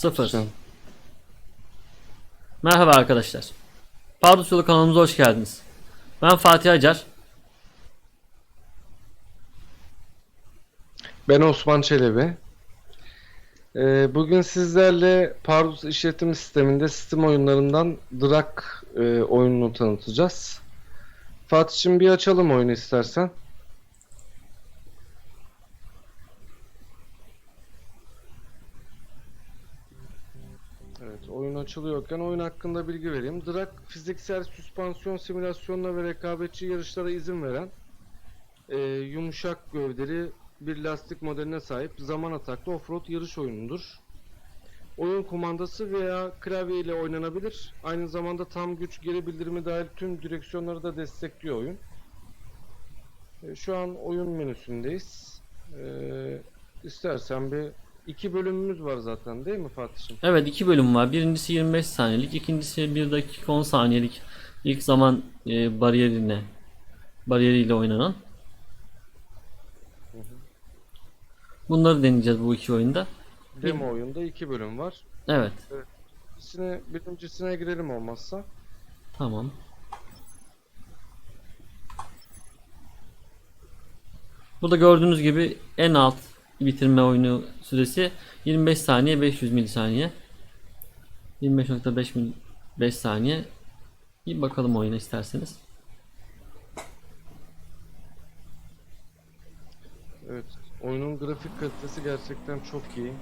Sıfır. Merhaba arkadaşlar. Pardus Yolu kanalımıza hoş geldiniz. Ben Fatih Acar. Ben Osman Çelebi. Ee, bugün sizlerle Pardus işletim sisteminde sistem oyunlarından Drak e, oyununu tanıtacağız. Fatih'cim bir açalım oyunu istersen. Evet, oyun açılıyorken oyun hakkında bilgi vereyim. Drak fiziksel süspansiyon simülasyonuna ve rekabetçi yarışlara izin veren e, yumuşak gövdeli bir lastik modeline sahip zaman ataklı offroad yarış oyunudur. Oyun kumandası veya klavye ile oynanabilir. Aynı zamanda tam güç geri bildirimi dahil tüm direksiyonları da destekliyor oyun. E, Şu an oyun menüsündeyiz. E, istersen bir iki bölümümüz var zaten değil mi Fatih'im? Evet iki bölüm var. Birincisi 25 saniyelik, ikincisi 1 dakika 10 saniyelik ilk zaman e, bariyerine bariyeriyle oynanan. Bunları deneyeceğiz bu iki oyunda. Demo oyunda iki bölüm var. Evet. Birincisine, birincisine girelim olmazsa. Tamam. Burada gördüğünüz gibi en alt bitirme oyunu süresi 25 saniye 500 milisaniye. 25.5 mil 5 saniye. Bir bakalım oyuna isterseniz. Evet, oyunun grafik kalitesi gerçekten çok iyi.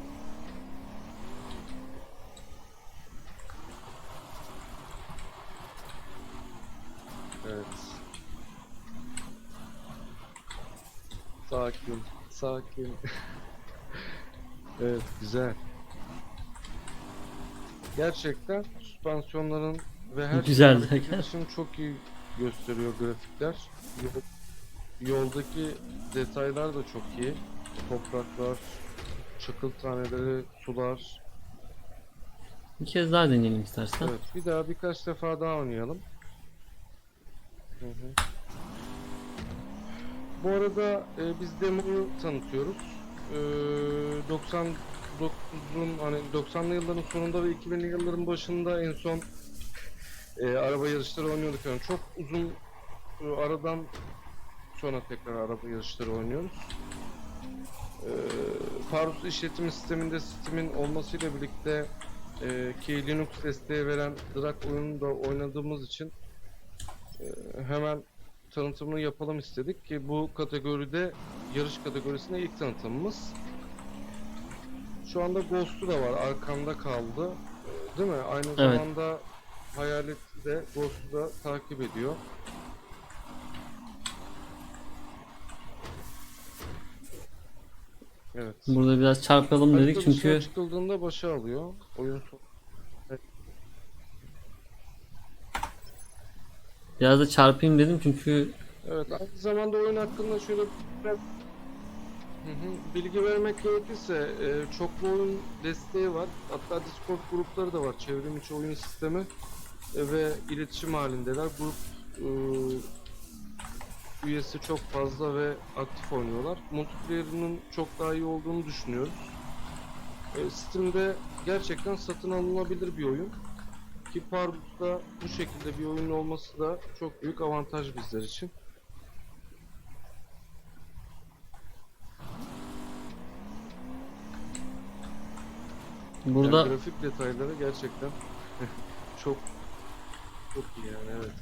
Evet. Sakin, sakin. evet, güzel. Gerçekten süspansiyonların ve her Güzel için çok iyi gösteriyor grafikler. Yoldaki detaylar da çok iyi. Topraklar, çakıl taneleri, sular. Bir kez daha deneyelim istersen. Evet, bir daha birkaç defa daha oynayalım. Hı hı. Bu arada e, biz demoyu tanıtıyoruz. E, 99'un hani 90'lı yılların sonunda ve 2000'li yılların başında en son e, araba yarışları oynuyorduk. Yani çok uzun e, aradan sonra tekrar araba yarışları oynuyoruz. E, Parus işletim sisteminde sistemin olmasıyla birlikte e, ki Linux desteği veren Drak oyununu da oynadığımız için e, hemen tanıtımını yapalım istedik ki bu kategoride yarış kategorisinde ilk tanıtımımız. Şu anda Ghost'u da var arkamda kaldı. E, Değil mi? Aynı Evet. zamanda Hayalet de Ghost'u da takip ediyor. Evet. Burada biraz çarpalım dedik Harita çünkü çıkıldığında başa alıyor. Oyun biraz da çarpayım dedim çünkü Evet, aynı zamanda oyun hakkında şöyle biraz bilgi vermek gerekirse e, çoklu oyun desteği var. Hatta Discord grupları da var. Çevrim içi oyun sistemi e, ve iletişim halindeler. Grup e, üyesi çok fazla ve aktif oynuyorlar. Multiplayer'ının çok daha iyi olduğunu düşünüyoruz. E, Steam'de gerçekten satın alınabilir bir oyun. Ki Pardus'ta bu şekilde bir oyun olması da çok büyük avantaj bizler için. burada Yani grafik detayları gerçekten çok çok iyi yani evet.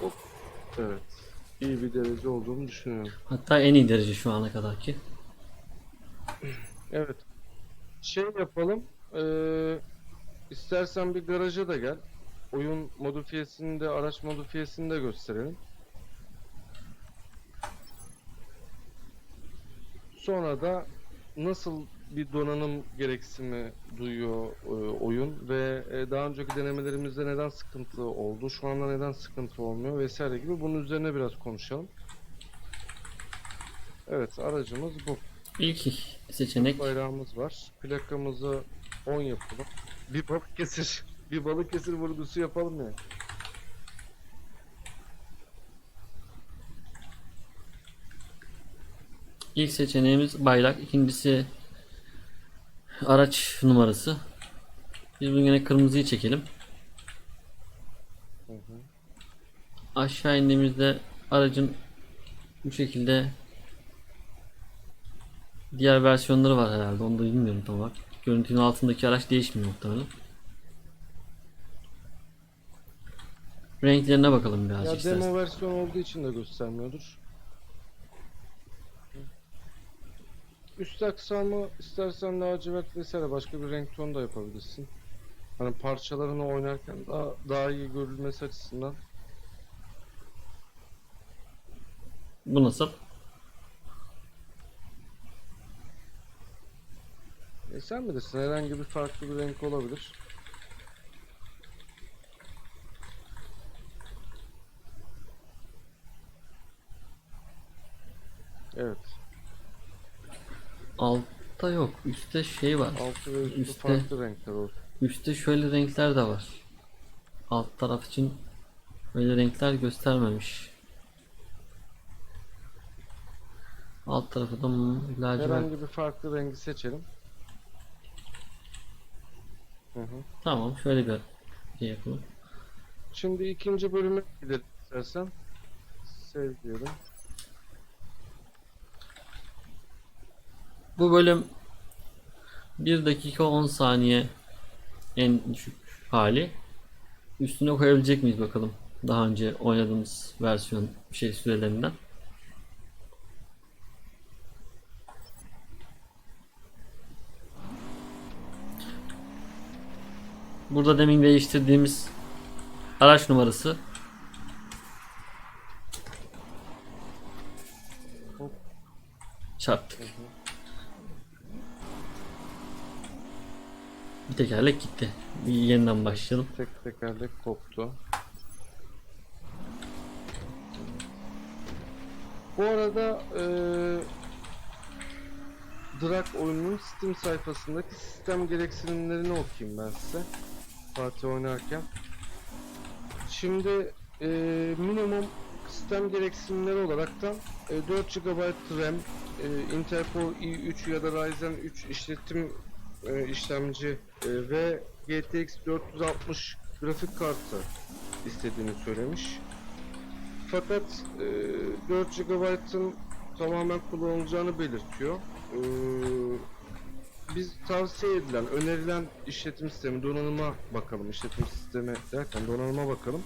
Hop. Evet. İyi bir derece olduğunu düşünüyorum. hatta en iyi derece şu ana kadar ki. Evet. Şey yapalım. Eee istersen bir garaja da gel. Oyun modifiyesini de araç modifiyesini de gösterelim. Sonra da nasıl bir donanım gereksinimi duyuyor e, oyun ve e, daha önceki denemelerimizde neden sıkıntı oldu, şu anda neden sıkıntı olmuyor vesaire gibi bunun üzerine biraz konuşalım. Evet, aracımız bu. İlk seçenek bayrağımız var. Plakamızı 10 yapalım. bir balık kesir. Bir balık kesir vurgusu yapalım ya. İlk seçeneğimiz bayrak, ikincisi araç numarası. Biz bugün yine kırmızıyı çekelim. Hı hı. Aşağı indiğimizde aracın bu şekilde diğer versiyonları var herhalde. Onu da bilmiyorum tam olarak. Görüntünün altındaki araç değişmiyor muhtemelen. Renklerine bakalım birazcık Ya istersen. demo versiyon olduğu için de göstermiyordur. Üst aksamı istersen lacivert vesaire başka bir renk tonu da yapabilirsin. Hani parçalarını oynarken daha daha iyi görülmesi açısından. Bu nasıl? E sen bilirsin herhangi bir farklı bir renk olabilir. Evet. Altta yok. Üstte şey var. Altı ve üstü Üstte- farklı renkler olsun. Üstte şöyle renkler de var. Alt taraf için böyle renkler göstermemiş. Alt tarafı da m- lacivert. Herhangi bir farklı rengi seçelim. Hı hı. Tamam şöyle bir şey yapalım. Şimdi ikinci bölüme gidelim istersen. Sev diyelim. Bu bölüm 1 dakika 10 saniye en düşük hali. Üstüne koyabilecek miyiz bakalım. Daha önce oynadığımız versiyon şey sürelerinden. Burada demin değiştirdiğimiz araç numarası çarptık. Bir tekerlek gitti. Bir yeniden başlayalım. Tek tekerlek koptu. Bu arada eee Drak oyununun Steam sayfasındaki sistem gereksinimlerini okuyayım ben size. Fatih oynarken. Şimdi eee, minimum sistem gereksinimleri olaraktan e, 4 GB RAM, e, Intel Core i3 ya da Ryzen 3 işletim e, işlemci e, ve GTX 460 grafik kartı istediğini söylemiş. Fakat e, 4 GB'ın tamamen kullanılacağını belirtiyor. E, biz tavsiye edilen, önerilen işletim sistemi, donanıma bakalım. İşletim sistemi derken donanıma bakalım.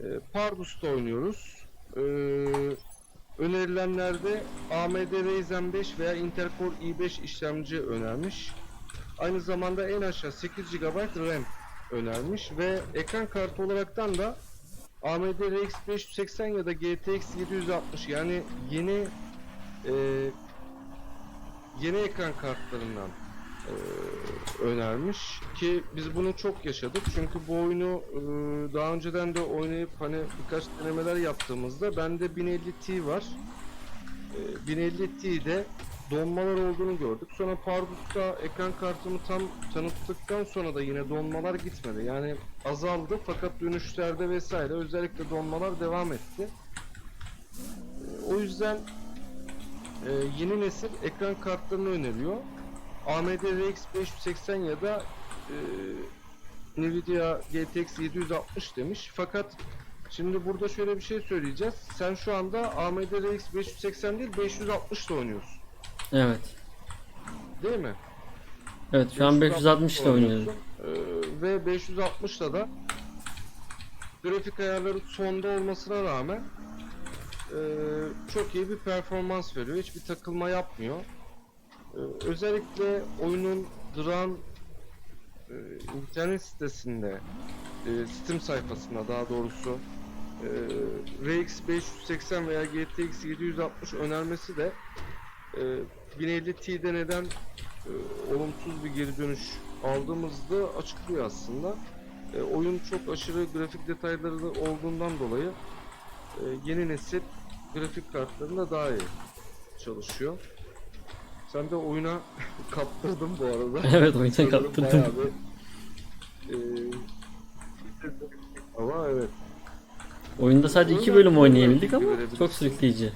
E, Pardus'ta oynuyoruz. E, önerilenlerde AMD Ryzen 5 veya Intel Core i5 işlemci önermiş. Aynı zamanda en aşağı 8 GB RAM önermiş ve ekran kartı olaraktan da AMD RX 580 ya da GTX 760 yani yeni e, yeni ekran kartlarından e, önermiş ki biz bunu çok yaşadık çünkü bu oyunu e, daha önceden de oynayıp hani birkaç denemeler yaptığımızda bende 1050 Ti var. E, 1050 Ti'de donmalar olduğunu gördük. Sonra Pardus'ta ekran kartımı tam tanıttıktan sonra da yine donmalar gitmedi. Yani azaldı fakat dönüşlerde vesaire özellikle donmalar devam etti. O yüzden e, yeni nesil ekran kartlarını öneriyor. AMD RX 580 ya da e, Nvidia GTX 760 demiş. Fakat şimdi burada şöyle bir şey söyleyeceğiz. Sen şu anda AMD RX 580 değil 560 ile oynuyorsun. Evet. Değil mi? Evet şu an 560 ile oynuyoruz. Ee, ve 560 da da grafik ayarları sonda olmasına rağmen e, çok iyi bir performans veriyor. Hiçbir takılma yapmıyor. Ee, özellikle oyunun Dran e, internet sitesinde e, Steam sayfasında daha doğrusu e, RX 580 veya GTX 760 önermesi de e, 1050 Ti'de neden e, olumsuz bir geri dönüş aldığımızda açıklıyor aslında. E, oyun çok aşırı grafik detayları da olduğundan dolayı e, yeni nesil grafik kartlarında daha iyi çalışıyor. Sen de oyuna kaptırdın bu arada. Evet oyuna kaptırdım. bir, eee, ama evet. Oyunda sadece iki bölüm oynayabildik ama çok sürükleyici.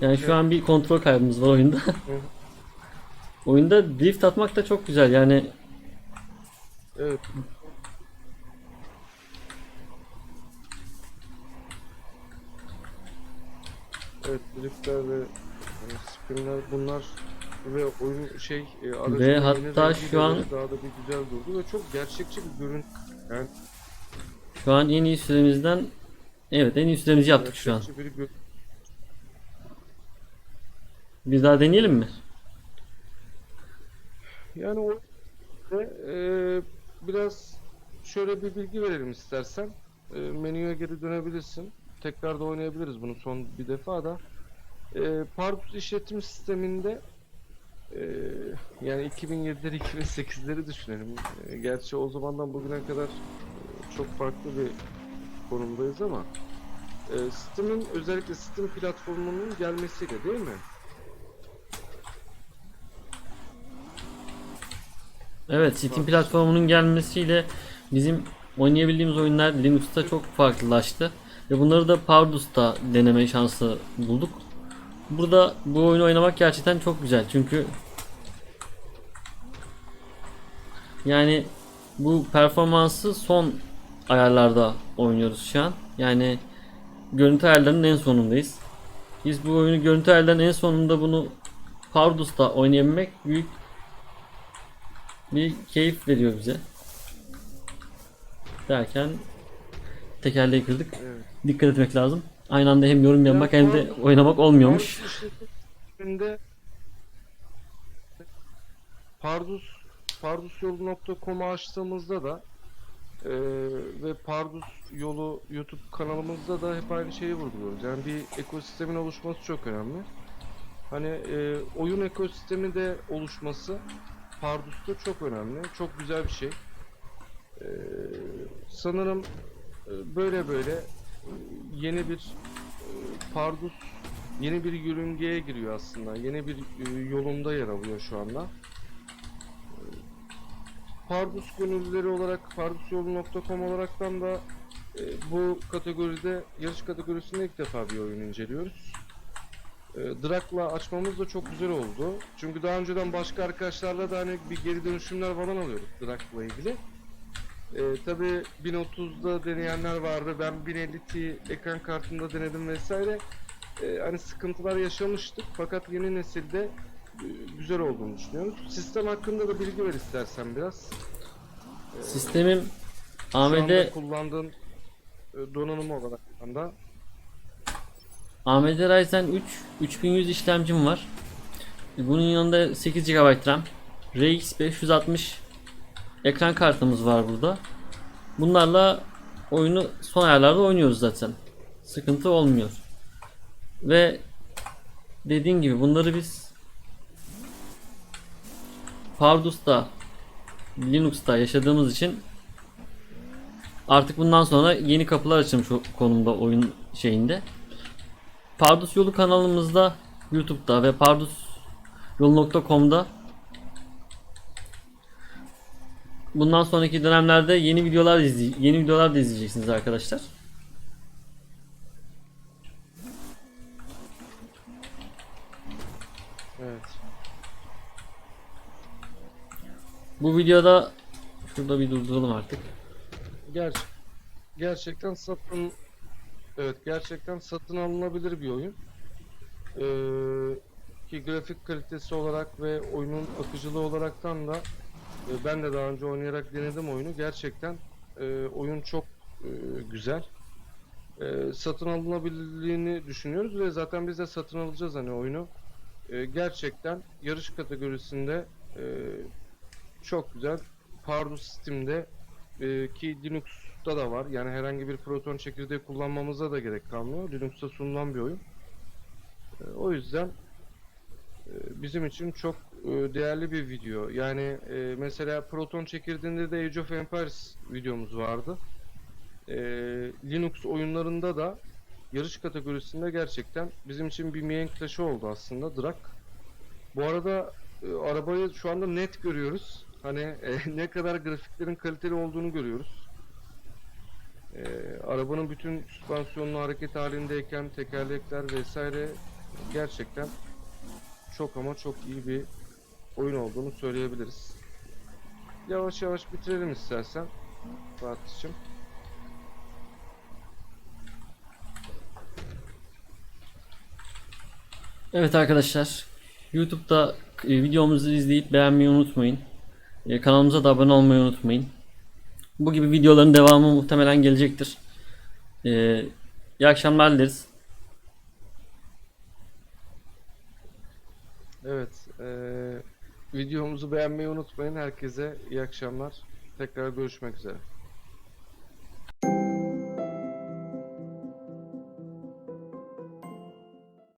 Yani şu an bir kontrol kaybımız var oyunda. oyunda drift atmak da çok güzel yani Evet. Evet, driftler ve e, spinler bunlar ve oyun şey e, aracın Ve hatta şu an- daha da bir güzel durdu ve çok gerçekçi bir görüntü. Yani şu an en iyi süremizden evet en iyi süremizi yaptık şu an. bir Bir daha deneyelim mi? Yani o e, biraz şöyle bir bilgi verelim istersen. E, menüye geri dönebilirsin. Tekrar da oynayabiliriz bunu son bir defa da. E, Pardus işletim sisteminde e, yani 2007'leri 2008'leri düşünelim. E, gerçi o zamandan bugüne kadar e, çok farklı bir konumdayız ama e, Steam'in özellikle Steam platformunun gelmesiyle değil mi? Evet Steam platformunun gelmesiyle bizim oynayabildiğimiz oyunlar Linux'ta çok farklılaştı. Ve bunları da Pardus'ta deneme şansı bulduk. Burada bu oyunu oynamak gerçekten çok güzel. Çünkü yani bu performansı son ayarlarda oynuyoruz şu an. Yani görüntü ayarlarının en sonundayız. Biz bu oyunu görüntü ayarlarının en sonunda bunu Pardus'ta oynayabilmek büyük bir keyif veriyor bize. Derken tekerleği kırdık. Evet. Dikkat etmek lazım. Aynı anda hem yorum yapmak hem de oynamak olmuyormuş. Pardus pardusyolu.com'u açtığımızda da eee, ve Pardus yolu YouTube kanalımızda da hep aynı şeyi vurguluyoruz. Yani bir ekosistemin oluşması çok önemli. Hani eee, oyun ekosistemi de oluşması Pardus'ta çok önemli. Çok güzel bir şey. Eee, sanırım eee, böyle böyle eee, yeni bir eee, Pardus yeni bir yörüngeye giriyor aslında. Yeni bir e, yolunda yer alıyor şu anda. E, Pardus gönüllüleri olarak pardusyolu.com olaraktan da e, bu kategoride yarış kategorisinde ilk defa bir oyun inceliyoruz. E, Drak'la açmamız da çok güzel oldu. Çünkü daha önceden başka arkadaşlarla da hani bir geri dönüşümler falan alıyorduk Drak'la ilgili. E, Tabi 1030'da deneyenler vardı. Ben 1050 ekran kartında denedim vesaire e, hani sıkıntılar yaşamıştık fakat yeni nesilde e, güzel olduğunu düşünüyoruz. Sistem hakkında da bilgi ver istersen biraz. Sistemim Şu anda AMD kullandığın e, donanım olarak da AMD Ryzen 3 3100 işlemcim var. Bunun yanında 8 GB RAM, RX 560 ekran kartımız var burada. Bunlarla oyunu son ayarlarda oynuyoruz zaten. Sıkıntı olmuyor. Ve dediğim gibi bunları biz Pardus'ta Linux'ta yaşadığımız için artık bundan sonra yeni kapılar açılmış konumda oyun şeyinde. Pardus Yolu kanalımızda YouTube'da ve pardusyolu.com'da bundan sonraki dönemlerde yeni videolar izley yeni videolar da izleyeceksiniz arkadaşlar. evet. Bu videoda şurada bir durduralım artık. Ger gerçekten satın evet gerçekten satın alınabilir bir oyun. Ee, ki grafik kalitesi olarak ve oyunun akıcılığı olaraktan da e, ben de daha önce oynayarak denedim oyunu. Gerçekten e, oyun çok e, güzel. E, satın alınabilirliğini düşünüyoruz ve zaten biz de satın alacağız hani oyunu. E, gerçekten yarış kategorisinde e, çok güzel. Pardus Steam'de e, ki Linux'ta da var. Yani herhangi bir Proton çekirdeği kullanmamıza da gerek kalmıyor. Linux'ta sunulan bir oyun. E, o yüzden e, bizim için çok e, değerli bir video. Yani mesela Proton çekirdeğinde de Age of Empires videomuz vardı. Linux oyunlarında da yarış kategorisinde gerçekten bizim için bir mihenk taşı oldu aslında Drak. Bu arada e, arabayı şu anda net görüyoruz. Hani e, ne kadar grafiklerin kaliteli olduğunu görüyoruz. E, arabanın bütün süspansiyonlu hareket halindeyken tekerlekler vesaire gerçekten çok ama çok iyi bir oyun olduğunu söyleyebiliriz. Yavaş yavaş bitirelim istersen Fatih'cim. Evet arkadaşlar. YouTube'da e, videomuzu izleyip beğenmeyi unutmayın. E, Kanalımıza da abone olmayı unutmayın. Bu gibi videoların devamı muhtemelen gelecektir. E, İyi akşamlar dileriz. Evet, eee, videomuzu beğenmeyi unutmayın. Herkese iyi akşamlar. Tekrar görüşmek üzere.